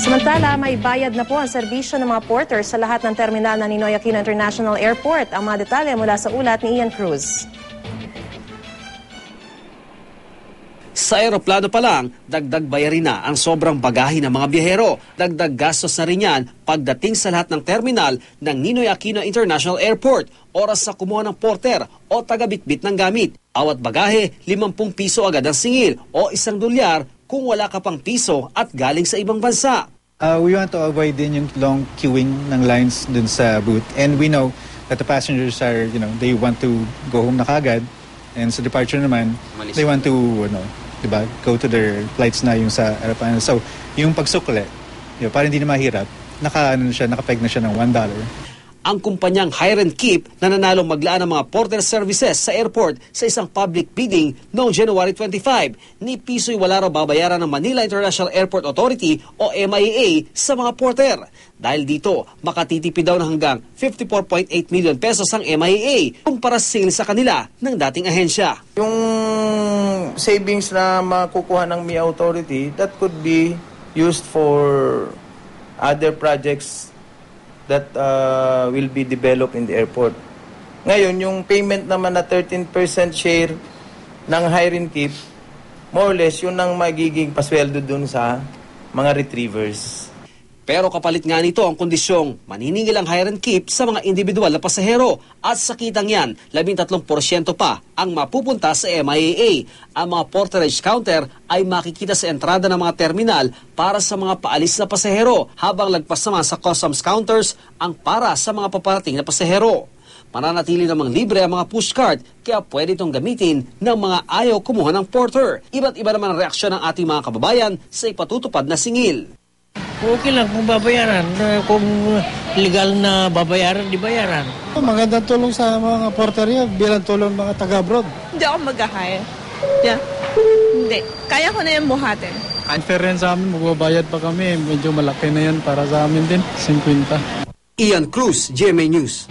Samantala, may bayad na po ang serbisyo ng mga porter sa lahat ng terminal ng Ninoy Aquino International Airport. Ang mga detalye mula sa ulat ni Ian Cruz. Sa aeroplano pa lang, dagdag bayarin na ang sobrang bagahe ng mga biyahero. Dagdag gastos na rin yan pagdating sa lahat ng terminal ng Ninoy Aquino International Airport. Oras sa kumuha ng porter o taga-bitbit ng gamit. Awat bagahe, 50 piso agad ang singil o isang dolyar kung wala ka pang piso at galing sa ibang bansa. Uh, we want to avoid din yung long queuing ng lines dun sa booth. And we know that the passengers are, you know, they want to go home na kagad. And sa departure naman, they want to, ano, di ba, go to their flights na yung sa aeroplane. So, yung pagsukle, yun, para hindi na mahirap, naka, ano siya, nakapeg na siya ng $1. Ang kumpanyang Hire and Keep na nanalong maglaan ng mga porter services sa airport sa isang public bidding noong January 25. Ni piso'y wala raw babayaran ng Manila International Airport Authority o MIA sa mga porter. Dahil dito, makatitipid daw ng hanggang 54.8 million pesos ang MIA kumpara sa sales sa kanila ng dating ahensya. Yung savings na makukuha ng MIA Authority, that could be used for other projects that uh, will be developed in the airport. Ngayon, yung payment naman na 13% share ng hire and more or less, yun ang magiging pasweldo dun sa mga retrievers. Pero kapalit nga nito ang kondisyong maniningil ang hire and keep sa mga individual na pasahero at sa kitang yan, 13% pa ang mapupunta sa MIAA. Ang mga porterage counter ay makikita sa entrada ng mga terminal para sa mga paalis na pasahero habang lagpas naman sa customs counters ang para sa mga paparating na pasahero. Mananatili namang libre ang mga pushcart kaya pwede itong gamitin ng mga ayaw kumuha ng porter. Iba't iba naman ang reaksyon ng ating mga kababayan sa ipatutupad na singil. Okay lang kung babayaran. Kung legal na babayaran, di bayaran. Magandang tulong sa mga porterya bilang tulong mga taga-abroad. Hindi ako mag-hire. Yeah. Hindi. Kaya ko na yung buhatin. Unfair rin sa amin, magbabayad pa kami. Medyo malaki na yan para sa amin din, 50. Ian Cruz, GMA News.